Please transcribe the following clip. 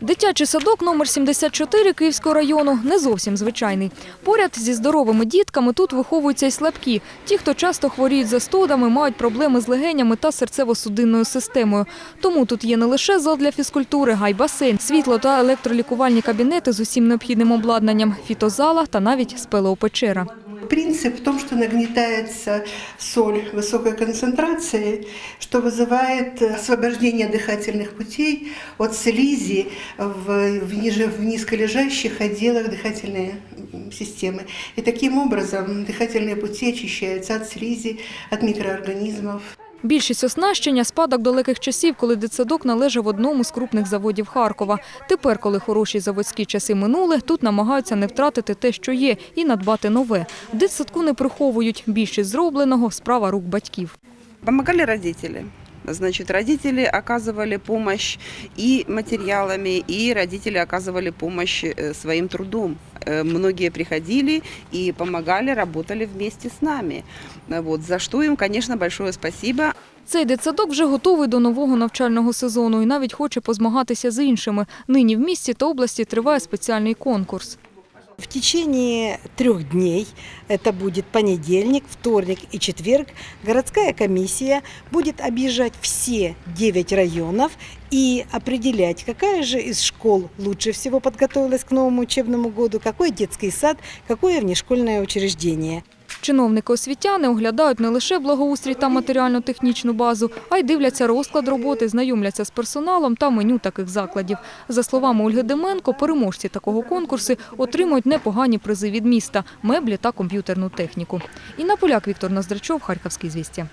Дитячий садок номер 74 Київського району не зовсім звичайний. Поряд зі здоровими дітками тут виховуються й слабкі. Ті, хто часто хворіють застудами, мають проблеми з легенями та серцево-судинною системою. Тому тут є не лише зал для фізкультури, а й басейн, світло та електролікувальні кабінети з усім необхідним обладнанням, фітозала та навіть спелеопечера Принцип в том, что нагнетается соль высокой концентрации, что вызывает освобождение дыхательных путей от слизи в, в, ниже, в низколежащих отделах дыхательной м, системы. И таким образом дыхательные пути очищаются от слизи, от микроорганизмов. Більшість оснащення – спадок далеких часів, коли дитсадок належав одному з крупних заводів Харкова. Тепер, коли хороші заводські часи минули, тут намагаються не втратити те, що є, і надбати нове. Дитсадку не приховують. Більшість зробленого – справа рук батьків. Помогали родители. Значит, родители оказывали помощь и материалами, и родители оказывали помощь э, своим трудом. Э, Многие приходили и помогали, работали вместе с нами. Э, Вот, за что им, конечно, большое спасибо. Цей дитсадок вже готовий до нового навчального сезону і навіть хоче позмагатися з іншими. Нині в місті та області триває спеціальний конкурс. В течение трех дней, это будет понедельник, вторник и четверг, городская комиссия будет объезжать все 9 районов и определять, какая же из школ лучше всего подготовилась к новому учебному году, какой детский сад, какое внешкольное учреждение. Чиновники освітяни оглядають не лише благоустрій та матеріально-технічну базу, а й дивляться розклад роботи, знайомляться з персоналом та меню таких закладів. За словами Ольги Деменко, переможці такого конкурсу отримують непогані призи від міста – меблі та комп'ютерну техніку. Інна Поляк, Віктор Ноздрачов, Харківські звістя.